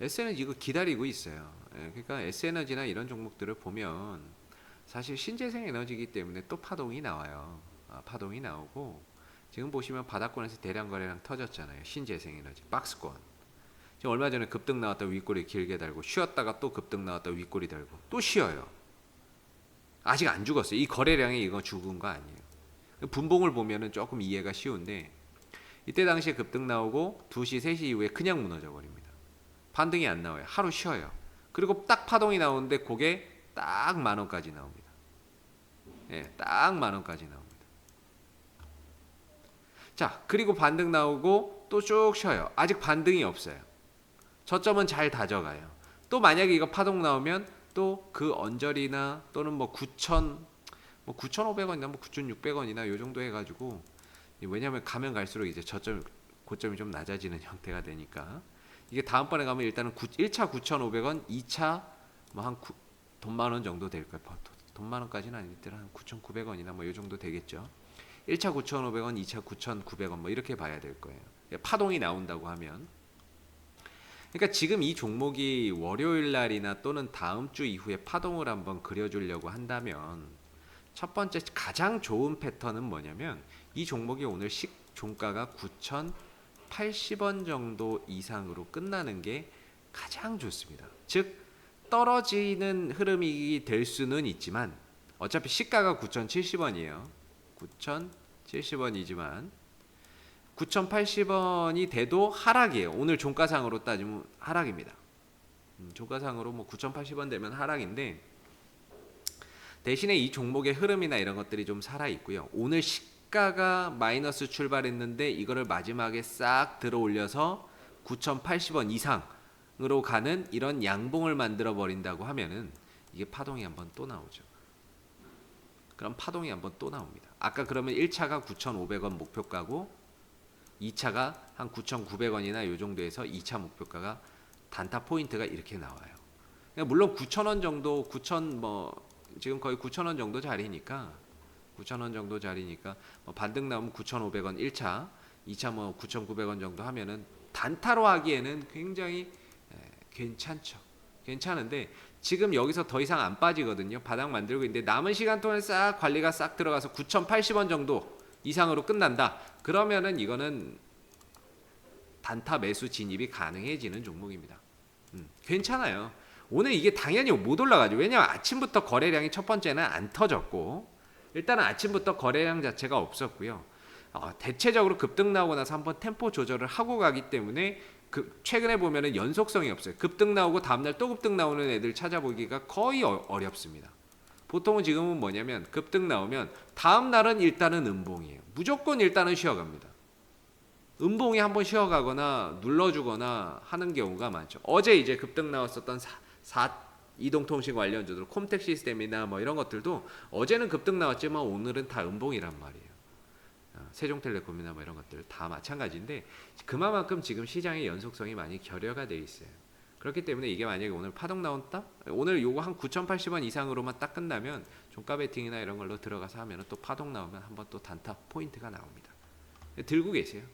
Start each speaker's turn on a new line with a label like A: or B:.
A: S에너지 이거 기다리고 있어요. 예, 그러니까 S에너지나 이런 종목들을 보면 사실 신재생 에너지이기 때문에 또 파동이 나와요. 아, 파동이 나오고 지금 보시면 바닥권에서 대량 거래량 터졌잖아요. 신재생 에너지 박스권. 지금 얼마 전에 급등 나왔다 윗꼬리 길게 달고 쉬었다가 또 급등 나왔다 윗꼬리 달고 또 쉬어요. 아직 안 죽었어요. 이 거래량이 이거 죽은 거 아니에요. 분봉을 보면은 조금 이해가 쉬운데 이때 당시에 급등 나오고 2시, 3시 이후에 그냥 무너져 버립니다. 반등이 안 나와요. 하루 쉬어요. 그리고 딱 파동이 나오는데 그게 딱 만 원까지 나옵니다. 예, 딱만 원까지 나옵니다. 자, 그리고 반등 나오고 또 쭉 쉬어요. 아직 반등이 없어요. 저점은 잘 다져가요. 또 만약에 이거 파동 나오면 또 그 언저리나 또는 뭐 9천 뭐 9,500원이나 뭐 9,600원이나 요 정도 해가지고 왜냐하면 가면 갈수록 이제 저점 고점이 좀 낮아지는 형태가 되니까 이게 다음번에 가면 일단은 9, 1차 9,500원, 2차 뭐 한 돈만 원 정도 될 거예요. 돈만 원까지는 아니더라 한 9,900원이나 뭐요 정도 되겠죠. 1차 9,500원, 2차 9,900원 뭐 이렇게 봐야 될 거예요. 파동이 나온다고 하면 그러니까 지금 이 종목이 월요일 날이나 또는 다음 주 이후에 파동을 한번 그려주려고 한다면 첫 번째 가장 좋은 패턴은 뭐냐면 이 종목이 오늘 식 종가가 9,080원 정도 이상으로 끝나는 게 가장 좋습니다. 즉 떨어지는 흐름이 될 수는 있지만 어차피 시가가 9,070원이에요. 9,070원이지만 9,080원이 돼도 하락이에요. 오늘 종가상으로 따지면 하락입니다. 음, 종가상으로 뭐 9,080원 되면 하락인데 대신에 이 종목의 흐름이나 이런 것들이 좀 살아 있고요. 오늘 시 가가 마이너스 출발했는데 이거를 마지막에 싹 들어 올려서 9,080원 이상으로 가는 이런 양봉을 만들어 버린다고 하면은 이게 파동이 한번 또 나오죠. 그럼 파동이 한번 또 나옵니다. 아까 그러면 1차가 9,500원 목표가고 2차가 한 9,900원이나 요 정도에서 2차 목표가가 단타 포인트가 이렇게 나와요. 그러니까 물론 9,000원 정도, 9,000 뭐 지금 거의 9,000원 정도 자리니까 9,000원 정도 자리니까 뭐 반등 나오면 9,500원 1차, 2차 뭐 9,900원 정도 하면은 단타로 하기에는 굉장히 에, 괜찮죠. 괜찮은데 지금 여기서 더 이상 안 빠지거든요. 바닥 만들고 있는데 남은 시간 동안 싹 관리가 싹 들어가서 9,080원 정도 이상으로 끝난다. 그러면은 이거는 단타 매수 진입이 가능해지는 종목입니다. 음, 괜찮아요. 오늘 이게 당연히 못 올라가죠. 왜냐하면 아침부터 거래량이 첫 번째는 안 터졌고 일단은 아침부터 거래량 자체가 없었고요. 어, 대체적으로 급등 나오고 나서 한번 템포 조절을 하고 가기 때문에 그 최근에 보면은 연속성이 없어요. 급등 나오고 다음날 또 급등 나오는 애들 찾아보기가 거의 어, 어렵습니다. 보통은 지금은 뭐냐면 급등 나오면 다음 날은 일단은 음봉이에요. 무조건 일단은 쉬어갑니다. 음봉이 한번 쉬어가거나 눌러주거나 하는 경우가 많죠. 어제 이제 급등 나왔었던 사, 사 이동통신 관련주들 콤텍 시스템이나 뭐 이런 것들도 어제는 급등 나왔지만 오늘은 다 음봉이란 말이에요. 어, 세종텔레콤이나 뭐 이런 것들 다 마찬가지인데 그만큼 지금 시장의 연속성이 많이 결여가 돼 있어요. 그렇기 때문에 이게 만약에 오늘 파동 나온다? 오늘 요거 한 9,080원 이상으로만 딱 끝나면 종가 베팅이나 이런 걸로 들어가서 하면 또 파동 나오면 한번 또 단타 포인트가 나옵니다. 들고 계세요.